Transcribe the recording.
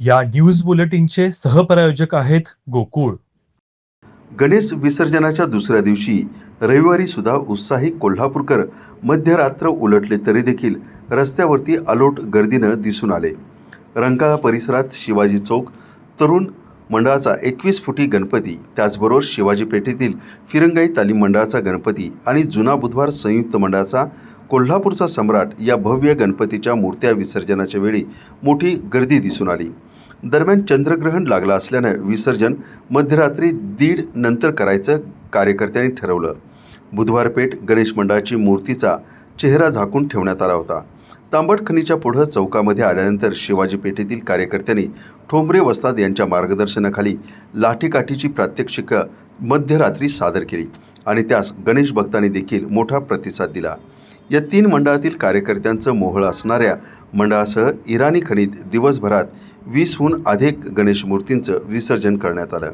या न्यूज बुलेटिनचे सहप्रायोजक आहेत गोकुळ. गणेश विसर्जनाच्या दुसऱ्या दिवशी रविवारी सुद्धा उत्साही कोल्हापूरकर मध्यरात्र उलटले तरी देखील रस्त्यावरती अलोट गर्दीनं दिसून आले. रंकाळा परिसरात शिवाजी चौक तरुण मंडळाचा एकवीस फुटी गणपती त्याचबरोबर शिवाजी पेठेतील फिरंगाई तालीम मंडळाचा गणपती आणि जुना बुधवार संयुक्त मंडळाचा कोल्हापूरचा सम्राट या भव्य गणपतीच्या मूर्त्या विसर्जनाच्या वेळी मोठी गर्दी दिसून आली. दरम्यान चंद्रग्रहण लागलं असल्यानं विसर्जन मध्यरात्री दीड नंतर करायचं कार्यकर्त्यांनी ठरवलं. बुधवार पेठ गणेश मंडळाची मूर्तीचा चेहरा झाकून ठेवण्यात आला होता. तांबटखनीच्या पुढं चौकामध्ये आल्यानंतर शिवाजी पेठेतील कार्यकर्त्यांनी ठोंबरे वस्ताद यांच्या मार्गदर्शनाखाली लाठीकाठीची प्रात्यक्षिकं मध्यरात्री सादर केली. आणि त्यास गणेश भक्तांनी देखील मोठा प्रतिसाद दिला. या तीन मंडळातील कार्यकर्त्यांचं मोहळ असणाऱ्या मंडळासह इराणी खनीत दिवसभरात वीसहून अधिक गणेश मूर्तींचं विसर्जन करण्यात आलं.